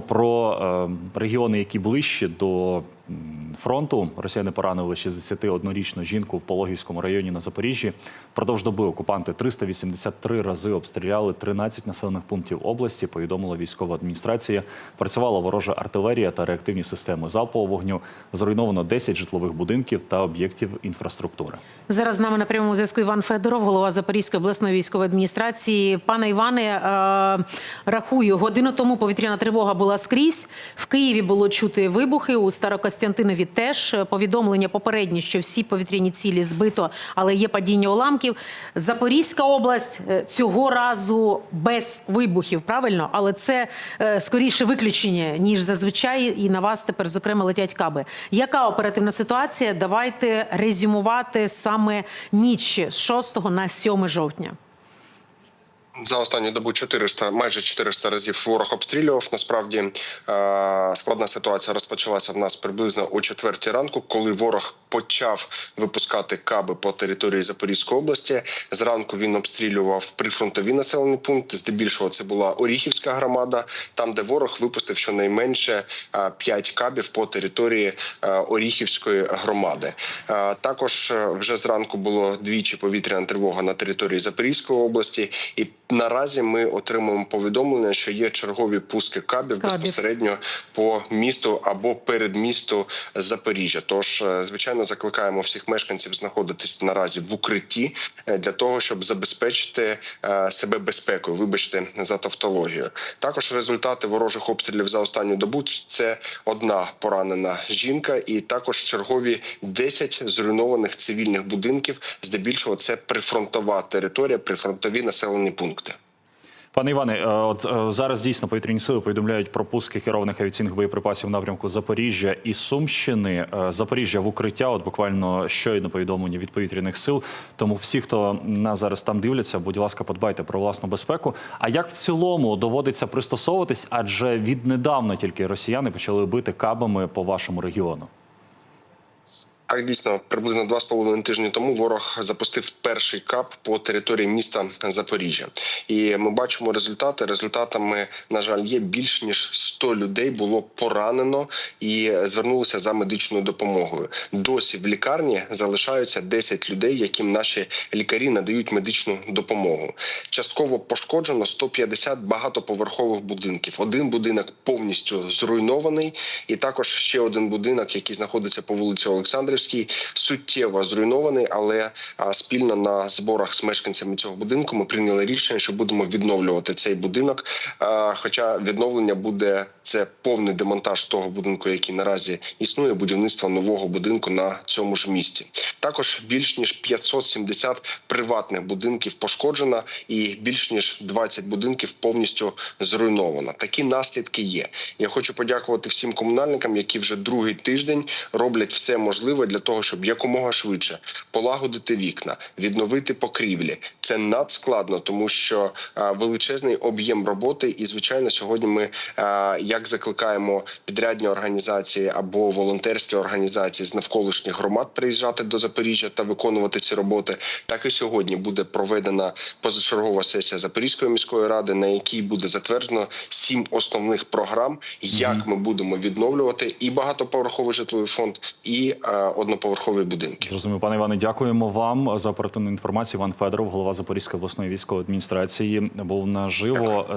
Про е, регіони, які ближче до фронту, росіяни поранили 61-річну жінку в Пологівському районі на Запоріжжі. Впродовж доби окупанти 383 рази обстріляли 13 населених пунктів області. Повідомила військова адміністрація. Працювала ворожа артилерія та реактивні системи залпового вогню. Зруйновано 10 житлових будинків та об'єктів інфраструктури. Зараз з нами на прямому зв'язку Іван Федоров, голова Запорізької обласної військової адміністрації. Пане Іване, е, рахую, годину тому повітряна тривога була скрізь. В Києві було чути вибухи. У Старокостянтинові теж повідомлення попередні, що всі повітряні цілі збито, але є падіння уламків. Запорізька область е, цього разу без вибухів, правильно, але це е, скоріше виключення ніж зазвичай. І на вас тепер зокрема летять каби. Яка оперативна ситуація? Давайте резюмувати саме ніч з 6 на 7 жовтня. За останню добу 400, майже 400 разів ворог обстрілював. Насправді е, складна ситуація розпочалася в нас приблизно о четвертій ранку, коли ворог почав випускати каби по території Запорізької області. Зранку він обстрілював прифронтові населені пункти. Здебільшого це була Оріхівська громада, там де ворог випустив щонайменше 5 кабів по території е, Оріхівської громади. Е, Також е, вже зранку було двічі повітряна тривога на території Запорізької області, і наразі ми отримуємо повідомлення, що є чергові пуски кабів, Кабів. безпосередньо по місту або перед місту Запоріжжя. Тож, е, звичайно, закликаємо всіх мешканців знаходитись наразі в укритті е, для того, щоб забезпечити е, себе безпекою. Вибачте за тавтологію. Також результати ворожих обстрілів за останню добу це одна поранена жінка, і також чергові 10 зруйнованих цивільних будинків. Здебільшого це прифронтова територія, прифронтові населені пункти. Пане Іване, е, от е, зараз дійсно повітряні сили повідомляють про пуски керованих авіаційних боєприпасів в напрямку Запоріжжя і Сумщини. Е, Запоріжжя в укриття. От буквально щойно повідомлення від повітряних сил. Тому всі, хто нас зараз там дивляться, будь ласка, подбайте про власну безпеку. А як в цілому доводиться пристосовуватись? Адже віднедавна тільки росіяни почали бити кабами по вашому регіону. Так, дійсно, приблизно два з половиною тижні тому ворог запустив перший кап по території міста Запоріжжя, і ми бачимо результати. Результатами, на жаль, є більш ніж 100 людей було поранено і звернулися за медичною допомогою. Досі в лікарні залишаються 10 людей, яким наші лікарі надають медичну допомогу. Частково пошкоджено 150 багатоповерхових будинків. Один будинок повністю зруйнований, і також ще один будинок, який знаходиться по вулиці Олександрівській, суттєво зруйнований. Але спільно на зборах з мешканцями цього будинку ми прийняли рішення, що будемо відновлювати цей будинок. Хоча відновлення буде це повний демонтаж того будинку, який наразі існує, будівництво нового будинку на цьому ж місці. Також більш ніж 570 приватних будинків пошкоджено, і більш ніж 20 будинків повністю зруйновано. Такі наслідки є. Я хочу подякувати всім комунальникам, які вже другий тиждень роблять все можливе для того, щоб якомога швидше полагодити вікна, відновити покрівлі. Це надскладно, тому що величезний об'єм роботи. І звичайно, сьогодні ми як закликаємо підрядні організації або волонтерські організації з навколишніх громад приїжджати до Запоріжжя та виконувати ці роботи. Так і сьогодні буде проведена позачергова сесія Запорізької міської ради, на якій буде затверджено сім основних програм, як ми будемо відновлювати і багатоповерховий житловий фонд, і е, одноповерхові будинки. Зрозумів, пане Іване, дякуємо вам за оперативну інформацію. Іван Федоров, голова Запорізької обласної військової адміністрації, був наживо.